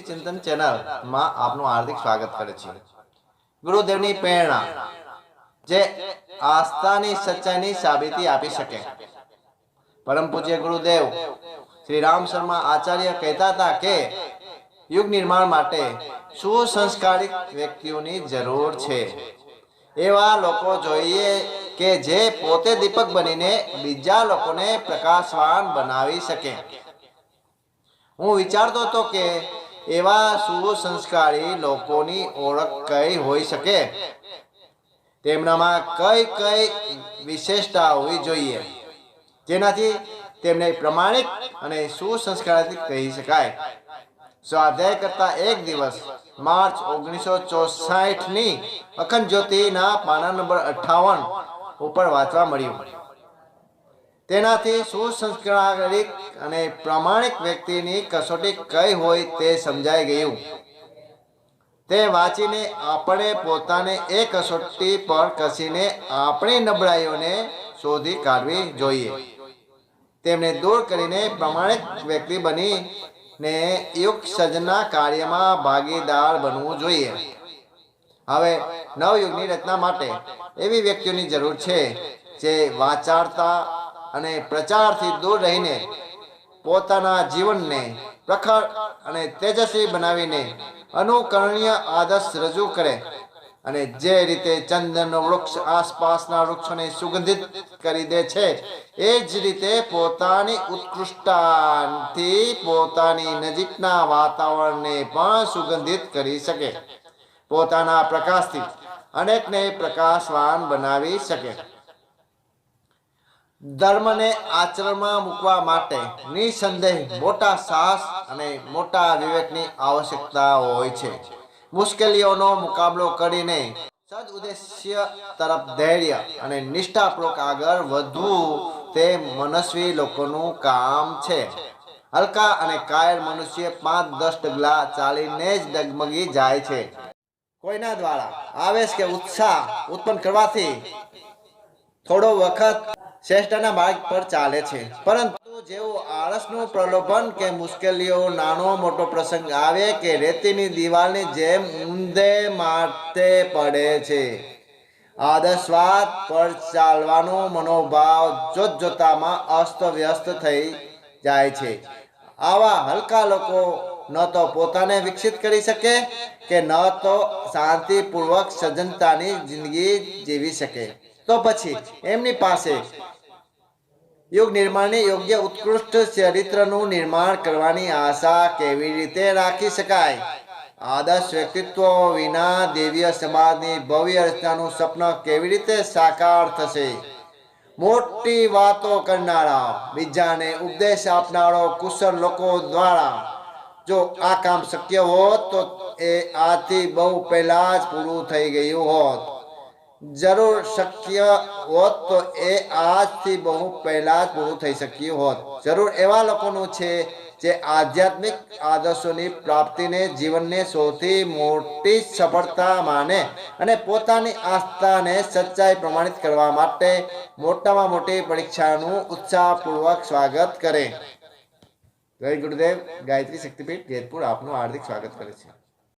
ચેનલમાં આપનું હાર્દિક સ્વાગત કરે છે. ગુરુદેવની પ્રેરણા. જે આસ્થાની સચ્ચાઈની સાબિતી આપી શકે. પરમ પૂજ્ય ગુરુદેવ શ્રી રામ શર્મા આચાર્ય કહેતા હતા કે યુગ નિર્માણ માટે સુસંસ્કારિત વ્યક્તિઓની જરૂર છે. એવા લોકો જોઈએ કે જે પોતે દીપક બનીને બીજા લોકોને પ્રકાશવાન બનાવી શકે. હું વિચારતો હતો કે એવા સુસંસ્કારી લોકોની ઓળખ કઈ હોઈ શકે? તેમનામાં કઈ કઈ વિશેષતા હોવી જોઈએ? જેનાથી તેમને પ્રમાણિક અને સુસંસ્કારથી કહી શકાય. સ્વાધ્યાય કરતા એક દિવસ, માર્ચ ઓગણીસો ચોસાઠની અખંડ જ્યોતિના પાના નંબર અઠ્ઠાવન ઉપર વાંચવા મળ્યું. તેનાથી સુસંસ્કારિક અને પ્રામાણિક વ્યક્તિની કસોટી કઈ હોય તે સમજાઈ ગયું. તે વાંચીને આપણે પોતાને એ કસોટી પર કસીને આપણી નબળાઈઓને શોધી કાઢવી જોઈએ. તેમને દૂર કરીને પ્રમાણિક વ્યક્તિ બનીને યુગ સજના કાર્યમાં ભાગીદાર બનવું જોઈએ. હવે નવયુગની રચના માટે એવી વ્યક્તિઓની જરૂર છે જે વાચારતા અને પ્રચારથી દૂર રહીને પોતાના જીવનને પ્રખર અને તેજસ્વી બનાવીને અનુકરણીય આદર્શ રજૂ કરે અને જે રીતે ચંદનનો વૃક્ષ આસપાસના વૃક્ષોને સુગંધિત કરી દે છે, એ જ રીતે પોતાની ઉત્કૃષ્ટતાથી પોતાની નજીકના વાતાવરણને પણ સુગંધિત કરી શકે. પોતાના પ્રકાશથી અનેકને પ્રકાશવાન બનાવી શકે. ધર્મને આચરણમાં મૂકવા માટે નિસંદેહ મોટા સાહસ અને મોટા વિવેકની આવશ્યકતા હોય છે. મુશ્કેલીઓનો મુકાબલો કરીને સદ ઉદ્દેશ્ય તરફ ધૈર્ય અને નિષ્ઠાપૂર્વક આગળ વધવું તે મનસ્વી લોકોનું કામ છે. હલકા અને કાયર મનુષ્ય પાંચ દસ ડગલા ચાલીને જ ડગમગી જાય છે. કોઈના દ્વારા આવેશ કે ઉત્સાહ ઉત્પન્ન કરવાથી થોડો વખત શ્રેષ્ઠના માર્ગ પર ચાલે છે. પરંતુ જેવું આળસનું પ્રલોભન કે મુશ્કેલીઓ, નાનો મોટો પ્રસંગ આવે કે રેતીની દિવાલની જેમ ઊંધે મારતે પડે છે. આદર્શવાદ પર ચાલવાનો મનોભાવ જોત જોતામાં અસ્ત વ્યસ્ત થઈ જાય છે. આવા હલકા લોકો ન તો પોતાને વિકસિત કરી શકે કે ન તો શાંતિપૂર્વક સજ્જનતાની જિંદગી જીવી શકે. તો પછી એમની પાસે યુગ નિર્માણની યોગ્ય ઉત્કૃષ્ટ ચરિત્રનું નિર્માણ કરવાની આશા કેવી રીતે રાખી શકાય? આદર્શ વ્યક્તિત્વ વિના દેવીય સમાજની ભવ્ય રચનાનું સ્વપ્ન કેવી રીતે સાકાર થશે? મોટી વાતો કરનારા, બીજાને ઉપદેશ આપનારો કુશળ લોકો દ્વારા જો આ કામ શક્ય હોત તો એ આથી બહુ પહેલા જ પૂરું થઈ ગયું હોત. જરૂર શક્ય હોત તો એ આજથી બહુ પહેલા જ પૂરું થઈ શક્યું હોત. જરૂર એવા લોકોનું છે જે આધ્યાત્મિક આદર્શોની પ્રાપ્તિને જીવનને સૌથી મોટી સફળતા માને અને પોતાની આસ્થાને સચ્ચાઈ પ્રમાણિત કરવા માટે મોટામાં મોટી પરીક્ષાનું ઉત્સાહપૂર્વક સ્વાગત કરે. જય ગુરુદેવ. ગાયત્રી શક્તિપીઠ જેતપુર આપનું હાર્દિક સ્વાગત કરે છે.